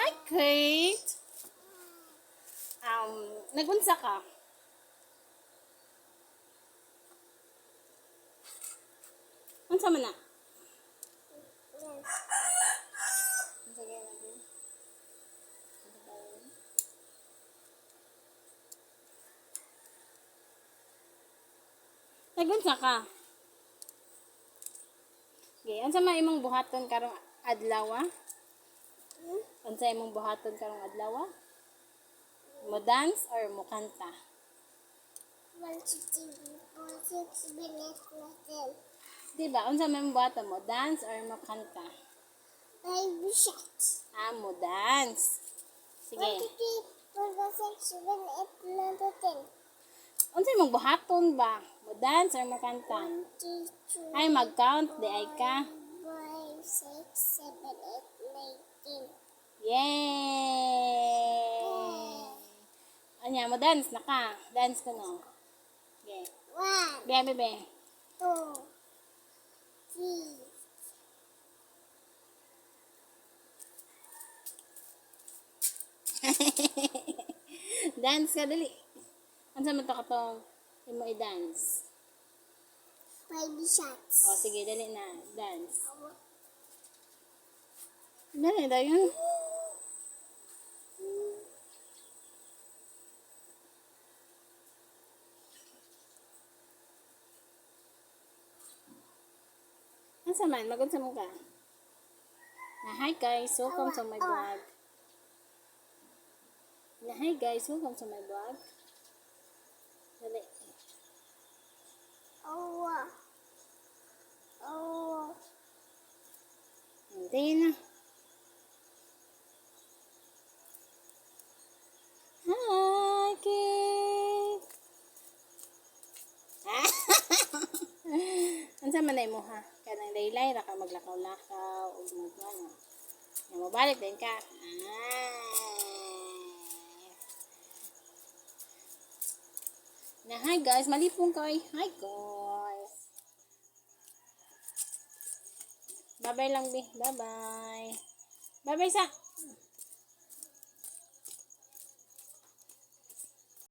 Hi, Kate. Um, nagunsa ka? Unsa man na? Nagunsa ka? Okay, unsa man imong buhaton karong adlaw? ah? Unsa imong buhaton karong adlaw? ah? Mo dance or mo kanta? Diba? Unsa man imong buhaton mo dance or mo kanta? Five shots. Ah, mo dance. Sige. two, three, four, five, six, seven, eight, nine, ten. Unsa imong buhaton ba? Mo dance or mo kanta? Ay mag-count di ay ka. five, six, seven, eight, nine, ten. Yay! Anya mo dance na ka. Dance ko no. Okay. One, Bebe, bebe. two, three, dance ka dali. Unsa man to katong imo i-dance? five shots. O sige, dali na. Dance. Dali dayon. Asa man, magunsa mo ka. Na hi guys, welcome to my vlog. Na hi guys, welcome to my vlog. Dali. Oh, oh, Hindi na. Hi, Kate! Ansa man na mo ha? Kanang laylay ra ka maglakaw-lakaw o mag ano. Nga mabalik din ka. Ay. Na hi guys, malipong kay. Hi guys. Bye-bye lang, Bi. Bye-bye. Bye-bye sa